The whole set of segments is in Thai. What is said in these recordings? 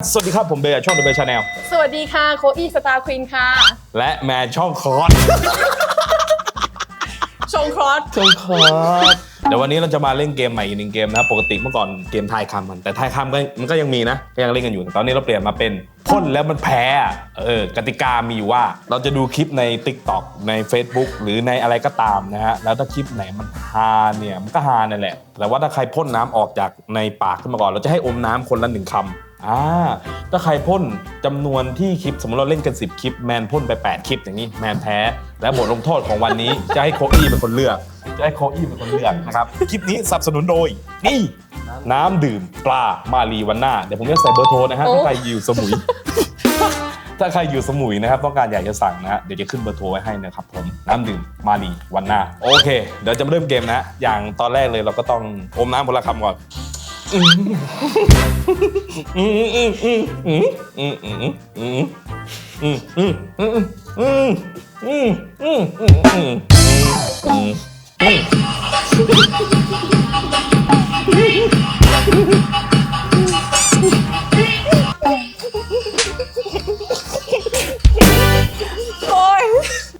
สวัสดีครับ ผมเบย์จากช่องเดอะเบย์ชาแนลสวัสดีค่ะ โคอี้สตาร์ควีนค่ะ และแมนช่องคอร์สชงครอสช่องคอร์สเดี๋ยววันนี้เราจะมาเล่นเกมใหม่อีกหนึ่งเกมนะครับปกติเมื่อก่อนเกมทายคำมันแต่ทายคำก็มันก็ยังมีนะก็ยังเล่นกันอยู่แต่ตอนนี้เราเปลี่ยนมาเป็นพ่นแล้วมันแพ้อะเออกติกามีอยู่ว่า เราจะดูคลิปใน Tik t o อกใน Facebook หรือในอะไรก็ตามนะฮะแล้วถ้าคลิปไหนมันฮาเนี่ยมันก็ฮานั่นแหละแต่ว่าถ้าใครพ่นน้ำออกจากในปากขึ้นมาก่อน เราจะให้อมน้ำคนละหนึ่งคำ อ่าถ้าใครพ่นจำนวนที่คลิปสมมติเราเล่นกัน 10 คลิปแมนพ่นไป 8 คลิปอย่างนี้แมนแพ้ และบทลงโทษของวันนี้ จะให้โคอี้เป็นคนเลือก จะให้โคอี้เป็นคนเลือกนะครับ คลิปนี้สนับสนุนโดย นี่ น้ำดื่มปลามารีวันหน้าเดี๋ยวผมจะใส่เบอร์โทรนะฮะถ้าใครอยู่สมุย ถ้าใครอยู่สมุยนะครับต้องการอยากจะสั่งนะฮะเดี๋ยวจะขึ้นเบอร์โทรไว้ให้นะครับผมน้ำดื่มมารีวันหน้าโอเค เดี๋ยวจะมาเริ่มเกมนะ อย่างตอนแรกเลยเราก็ต้องอมน้ำคนละคำก่อน ค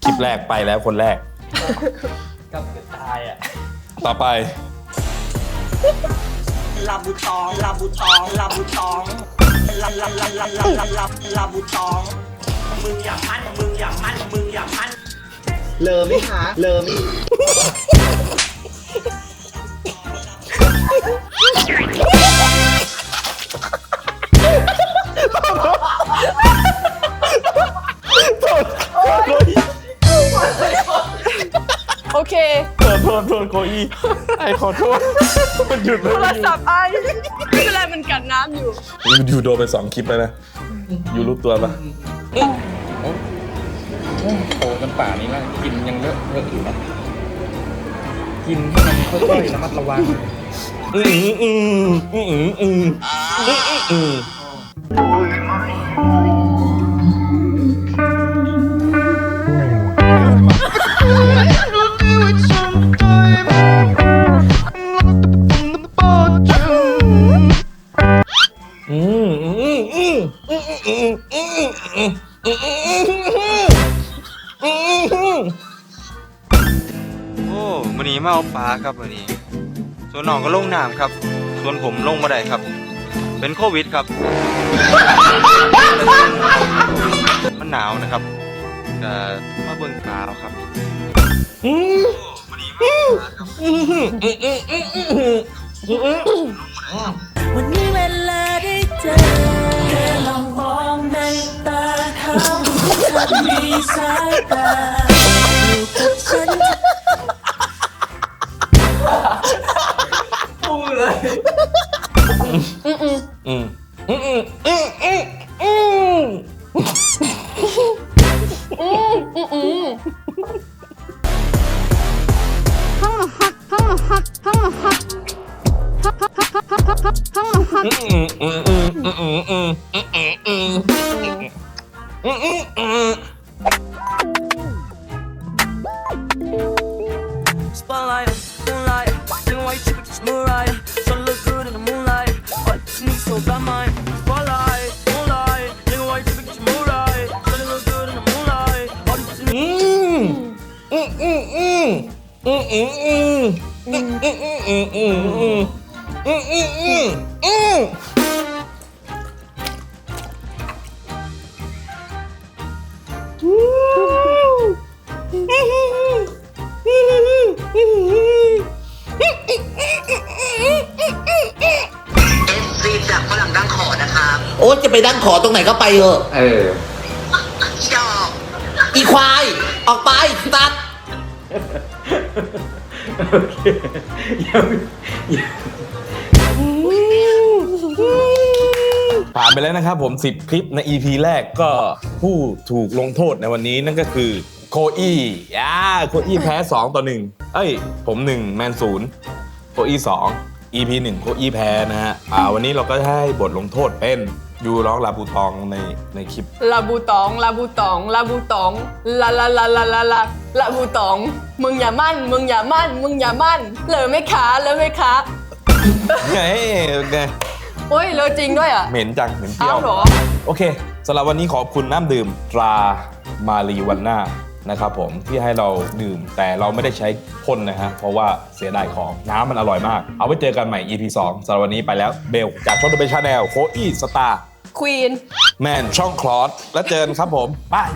ลิปแรกไปแล้วคนแรก กับกระตายอะ ต่อไป ลาบูตองลาบูตองลาบูตองลาลาลาลาลาลาลาลาบูตอง มึงอย่าพันมึงอย่าพันมึงอย่าพันเลอไหมคะเลอไหม เคขอโทษโทษโคอีไอขอโทษมันหยุดเลโทรศัพท์ไอไม่เป็นไรมันกัดน้ำอยู่อยู่โดนไปสองคลิปแล้วนะอยู่รู้ตัวปะโตกันป่านี้แล้วกินยังเลอะเลอะอยู่นะกินให้มันค่อยๆระมัดระวังอืมอืมอืมอืมอืมอืมอืม มอืมอืมอืมอืมอืมอืมอืมโอ้วันนี้มาเอาปลาครับวันนี้ ส่วนน้องก็ลงน้ำครับ ส่วนผมลงมาได้ครับ เป็นโควิดครับ มันหนาวนะครับจะมาเบิ่งปลาเอาครับอืมวันนี้มาเอาปลาครับ มีสายตาอยู่กับฉันอืมอืมอืมอืมอืมอืมอืมอืมอืมอืมอืม Spotlight, moonlight, young white chick just moonlight. So look good in the moonlight. But me so bad mine. Spotlight, moonlight, young white chick just moonlight. So look good in the moonlight. All these อืมอืมอืมอืมอืมอืมอืมอืมอืมอืมอืมอืมอืมอืมอืมอืม Spotlight, moonlight, black and white, chick just moonlight. Try to look good in the moonlight, but she needs so bad mind. Spotlight, moonlight, nigga white, chick just moonlight. Try to look good in the moonlight, but she needs. Mm, mm, mm, mm, mm, mm, mm, mm, mm, mm, mm, mm, mm, mm, mm. โอ๊ตจะไปดั้งขอตรงไหนก็ไปเถอะเออชอบอีควาย ออกไปตัดโอเคยังยัง ผ่านไปแล้วนะครับผม 10 คลิปใน EP แรกก็ผู้ถูกลงโทษในวันนี้นั่นก็คือโคอี้อ่าโคอี้แพ้ 2 ต่อ 1 เอ้ย ผม 1 แมนศูนย์โคอี้2 EP 1 โคอี้แพ้นะฮะอ่าวันนี้เราก็ให้บทลงโทษเป็น ยูร้องลาบูตองในในคลิป ลาบูตอง ลาบูตอง ลาบูตอง ลาลาลาลาลาลาลาบูตอง มึงอย่ามั่น มึงอย่ามั่น มึงอย่ามั่นเหลอไหม่ขาเหลอไหม่ขาไงไงโอ้ยเลอะจริงด้วยอะเหม็นจังเหม็นเปรี้ยอ้าววเหรอ โอเคสำหรับวันนี้ขอบคุณน้ำดื่มตรามารีวันน่า นะครับผมที่ให้เราดื่มแต่เราไม่ได้ใช้พ่นนะฮะเพราะว่าเสียดายของน้ำมันอร่อยมาก เอาไว้เจอกันใหม่ EP 2สำหรับวันนี้ไปแล้วเบลจากช่องเดอะเบชาแนลโคอี้สตาร์ควีนแมนช่องคลอสแล้วเจอกันครับผมบาย